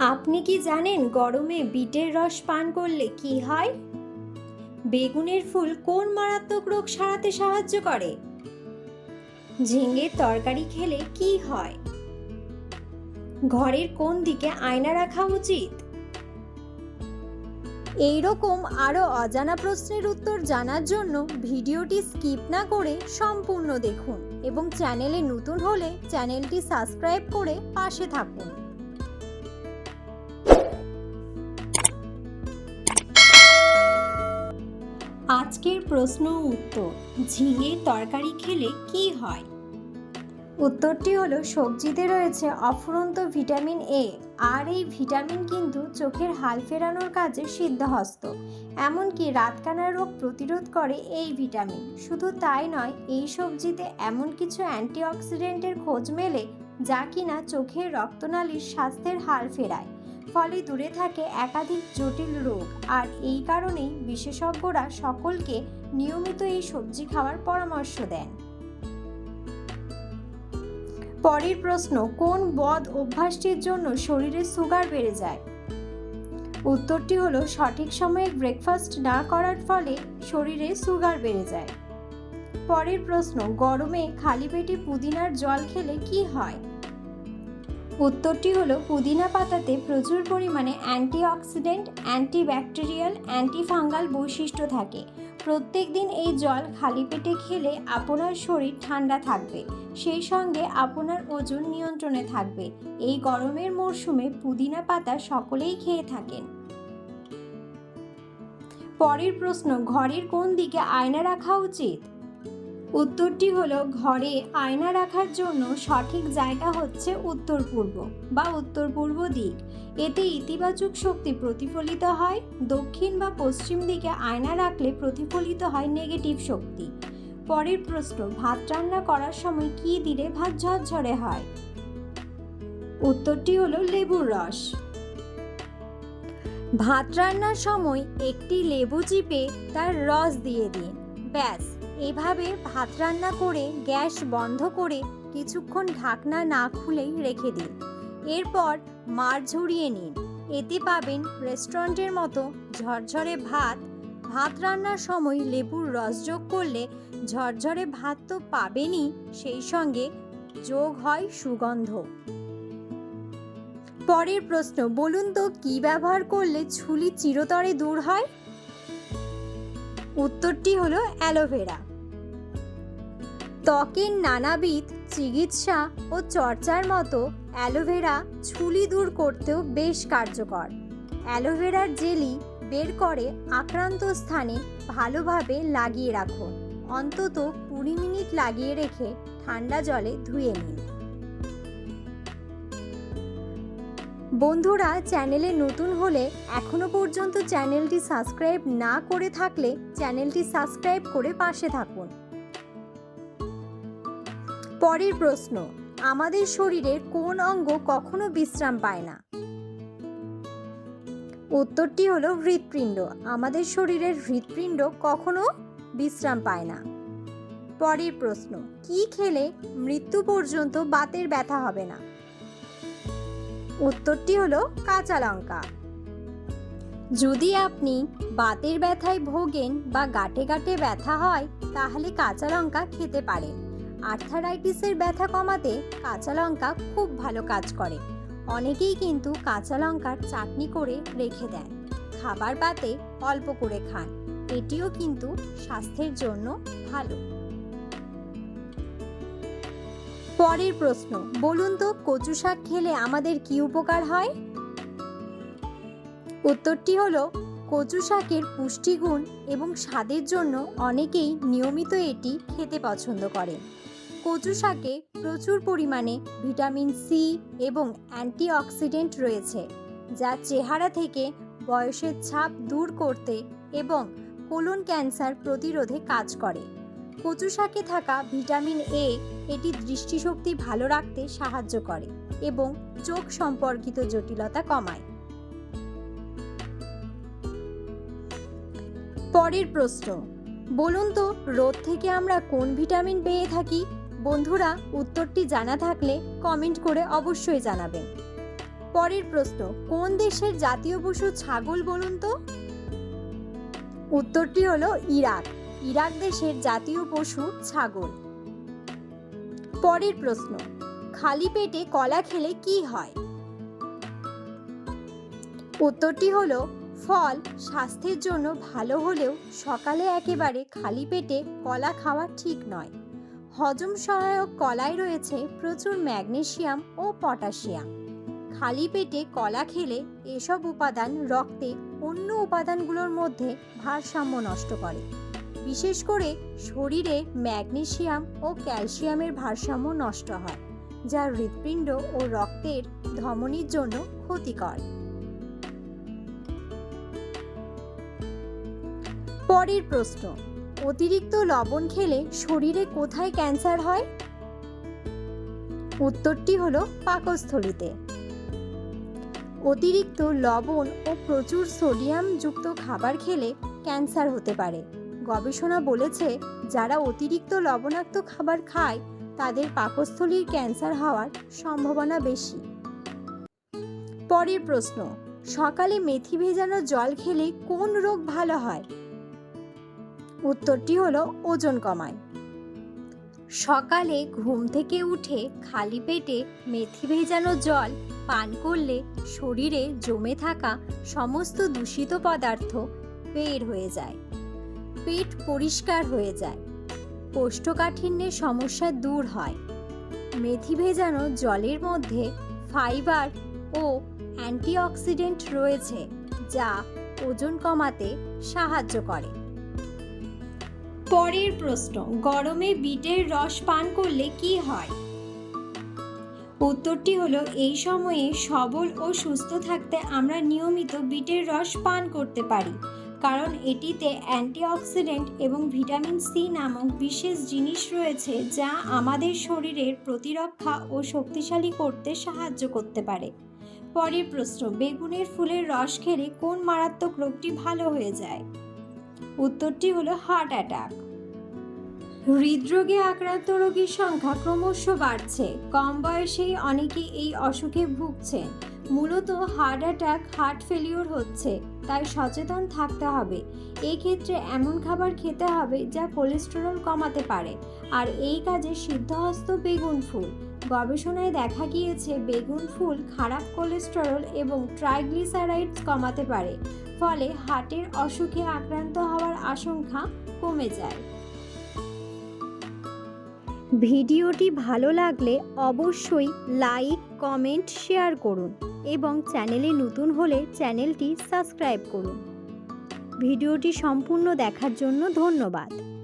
আপনি কি জানেন গরমে বিটের রস পান করলে কি হয়? বেগুনের ফুল কোন মারাত্মক রোগ সারাতে সাহায্য করে? ঝিঙের তরকারি খেলে কি হয়? ঘরের কোন দিকে আয়না রাখা উচিত? এই রকম আরও অজানা প্রশ্নের উত্তর জানার জন্য ভিডিওটি স্কিপ না করে সম্পূর্ণ দেখুন এবং চ্যানেলে নতুন হলে চ্যানেলটি সাবস্ক্রাইব করে পাশে থাকুন। আজকের প্রশ্ন উত্তর, ঝিঙে তরকারি খেলে কি হয়? উত্তরটি হলো, সবজিতে রয়েছে অফুরন্ত ভিটামিন এ আর এই ভিটামিন কিন্তু চোখের হাল ফেরানোর কাজে সিদ্ধহস্ত। এমনকি রাতকানা রোগ প্রতিরোধ করে এই ভিটামিন। শুধু তাই নয়, এই সবজিতে এমন কিছু অ্যান্টিঅক্সিডেন্টের খোঁজ মেলে যা কিনা চোখের রক্তনালীর স্বাস্থ্যের হাল ফেরায়। ফলে দূরে থাকে একাধিক জটিল রোগ। আর এই কারণেই বিশেষজ্ঞরা সকলকে নিয়মিত এই সবজি খাওয়ার পরামর্শ দেন। পরের প্রশ্ন, কোন বদ অভ্যাসটির জন্য শরীরে সুগার বেড়ে যায়? উত্তরটি হলো, সঠিক সময়ে ব্রেকফাস্ট না করার ফলে শরীরে সুগার বেড়ে যায়। পরের প্রশ্ন, গরমে খালি পেটে পুদিনার জল খেলে কি হয়? উত্তরটি হলো, পুদিনা পাতাতে প্রচুর পরিমাণে অ্যান্টিঅক্সিডেন্ট, অ্যান্টিব্যাকটেরিয়াল, অ্যান্টিফাঙ্গাল বৈশিষ্ট্য থাকে। প্রত্যেক দিন এই জল খালি পেটে খেলে আপনার শরীর ঠান্ডা থাকবে। সেই সঙ্গে আপনার ওজন নিয়ন্ত্রণে থাকবে। এই গরমের মরশুমে পুদিনা পাতা সকলেই খেয়ে থাকেন। পরের প্রশ্ন, ঘরের কোন দিকে আয়না রাখা উচিত? উত্তরটি হলো, ঘরে আয়না রাখার জন্য সঠিক জায়গা হচ্ছে উত্তর পূর্ব বা উত্তর পূর্ব দিক। এতে ইতিবাচক শক্তি প্রতিফলিত হয়। দক্ষিণ বা পশ্চিম দিকে আয়না রাখলে প্রতিফলিত হয় নেগেটিভ শক্তি। পরের প্রশ্ন, ভাত রান্না করার সময় কি দিলে ভাত ঝরঝরে হয়? উত্তরটি হলো, লেবুর রস। ভাত রান্নার সময় একটি লেবু চিপে তার রস দিয়ে দিন। ব্যাস। এভাবে ভাত রান্না করে গ্যাস বন্ধ করে কিছুক্ষণ ঢাকনা না খুলেই রেখে দিন। এরপর মার ঝরিয়ে নিন। এতে পাবেন রেস্টুরেন্টের মতো ঝরঝরে ভাত। ভাত রান্নার সময় লেবুর রস যোগ করলে ঝরঝরে ভাত তো পাবেনই, সেই সঙ্গে যোগ হয় সুগন্ধ। পরের প্রশ্ন, বলুন তো কি ব্যবহার করলে ছুলি চিরতরে দূর হয়? উত্তরটি হলো অ্যালোভেরা। ত্বকের নানাবিধ চিকিৎসা ও চর্চার মতো অ্যালোভেরা ছুলি দূর করতেও বেশ কার্যকর। অ্যালোভেরার জেলি বের করে আক্রান্ত স্থানে ভালোভাবে লাগিয়ে রাখুন। অন্তত কুড়ি মিনিট লাগিয়ে রেখে ঠান্ডা জলে ধুয়ে নিন। বন্ধুরা, চ্যানেলে নতুন হলে এখনও পর্যন্ত চ্যানেলটি সাবস্ক্রাইব না করে থাকলে চ্যানেলটি সাবস্ক্রাইব করে পাশে থাকুন। পরের প্রশ্ন, আমাদের শরীরের কোন অঙ্গ কখনো বিশ্রাম পায় না? উত্তরটি হলো হৃৎপিণ্ড, আমাদের শরীরের হৃৎপিণ্ড কখনো বিশ্রাম পায় না। পরের প্রশ্ন, কি খেলে মৃত্যু পর্যন্ত বাতের ব্যথা হবে না? উত্তরটি হলো কাঁচা লঙ্কা। যদি আপনি বাতের ব্যথায় ভোগেন বা গাঁটে গাঁটে ব্যথা হয়, তাহলে কাঁচা লঙ্কা খেতে পারেন। আর্থারাইটিসের ব্যথা কমাতে কাঁচা লঙ্কা খুব ভালো কাজ করে। অনেকেই কিন্তু কাঁচা লঙ্কার চাটনি করে রেখে দেন। খাবার পাতে অল্প করে খান, এটিও কিন্তু স্বাস্থ্যের জন্য ভালো। পরের প্রশ্ন, বলুন তো কচু শাক খেলে আমাদের কি উপকার হয়? উত্তরটি হলো, কচু শাকের পুষ্টিগুণ এবং স্বাদের জন্য অনেকেই নিয়মিত এটি খেতে পছন্দ করেন। কচু শাকে প্রচুর পরিমাণে ভিটামিন সি এবং অ্যান্টিঅক্সিডেন্ট রয়েছে, যা চেহারা থেকে বয়সের ছাপ দূর করতে এবং কোলন ক্যান্সার প্রতিরোধে কাজ করে। কচু শাকে থাকা ভিটামিন এ এটি দৃষ্টিশক্তি ভালো রাখতে সাহায্য করে এবং চোখ সম্পর্কিত জটিলতা কমায়। পরের প্রশ্ন, বলুন তো, রোদ থেকে আমরা কোন ভিটামিন পেয়ে থাকি? বন্ধুরা উত্তরটি জানা থাকলে কমেন্ট করে অবশ্যই জানাবেন। পরের প্রশ্ন, কোন দেশের জাতীয় পশু ছাগল বলুন তো? উত্তরটি হলো ইরাক। ইরাক দেশের জাতীয় পশু ছাগল। পরের প্রশ্ন, খালি পেটে কলা খেলে কি হয়? উত্তরটি হলো, ফল স্বাস্থ্যের জন্য ভালো হলেও সকালে একেবারে খালি পেটে কলা খাওয়া ঠিক নয়। হজম সহায়ক কলায় রয়েছে প্রচুর ম্যাগনেশিয়াম ও পটাশিয়াম। খালি পেটে কলা খেলে এসব উপাদান রক্তে অন্য উপাদানগুলোর মধ্যে ভারসাম্য নষ্ট করে। বিশেষ করে শরীরে ম্যাগনেশিয়াম ও ক্যালসিয়ামের ভারসাম্য নষ্ট হয়, যা হৃৎপিণ্ড ও রক্তের ধমনির জন্য ক্ষতিকর। পরের প্রশ্ন অতিরিক্ত লবণ খেলে শরীরে কোথায় ক্যান্সার হয়? উত্তরটি হলো পাকস্থলিতে। অতিরিক্ত লবণ ও প্রচুর সোডিয়াম যুক্ত খাবার খেলে ক্যান্সার হতে পারে। গবেষণা বলেছে, যারা অতিরিক্ত লবণাক্ত খাবার খায়, তাদের পাকস্থলীর ক্যান্সার হওয়ার সম্ভাবনা বেশি। পরের প্রশ্ন, সকালে মেথি ভেজানো জল খেলে কোন রোগ ভালো হয়? উত্তরটি হলো ওজন কমায়। সকালে ঘুম থেকে উঠে খালি পেটে মেথি ভেজানো জল পান করলে শরীরে জমে থাকা সমস্ত দূষিত পদার্থ বের হয়ে যায়, পেট পরিষ্কার হয়ে যায়, কোষ্ঠকাঠিন্যের সমস্যা দূর হয়। মেথি ভেজানো জলের মধ্যে ফাইবার ও অ্যান্টিঅক্সিডেন্ট রয়েছে যা ওজন কমাতে সাহায্য করে। পরের প্রশ্ন, গরমে বিটের রস পান করলে কি হয়? উত্তরটি হলো, এই সময়ে সবল ও সুস্থ থাকতে আমরা নিয়মিত বিটের রস পান করতে পারি, কারণ এটিতে অ্যান্টিঅক্সিডেন্ট এবং ভিটামিন সি নামক বিশেষ জিনিস রয়েছে যা আমাদের শরীরের প্রতিরক্ষা ও শক্তিশালী করতে সাহায্য করতে পারে। পরের প্রশ্ন, বেগুনের ফুলের রস খেলে কোন মারাত্মক রোগটি ভালো হয়ে যায়? উত্তরটি হলো হার্ট অ্যাটাক হৃদরোগে আক্রান্ত রোগীর সংখ্যা ক্রমশ বাড়ছে। কম বয়সেই অনেকে এই অসুখে ভুগছেন। মূলত হার্ট অ্যাটাক, হার্ট ফেলিওর হচ্ছে, তাই সচেতন থাকতে হবে। এই ক্ষেত্রে এমন খাবার খেতে হবে যা কোলেস্টেরল কমাতে পারে। আর এই কাজে সিদ্ধহস্ত বেগুন ফুল। গবেষণায় দেখা গিয়েছে বেগুন ফুল খারাপ কোলেস্টেরল এবং ট্রাইগ্লিসারাইডস কমাতে পারে, ফলে হার্টের অসুখে আক্রান্ত হওয়ার আশঙ্কা কমে যায়। ভিডিওটি ভালো লাগলে অবশ্যই লাইক, কমেন্ট, শেয়ার করুন। এবং চ্যানেলে নতুন হলে চ্যানেলটি সাবস্ক্রাইব করুন। ভিডিওটি সম্পূর্ণ দেখার জন্য ধন্যবাদ।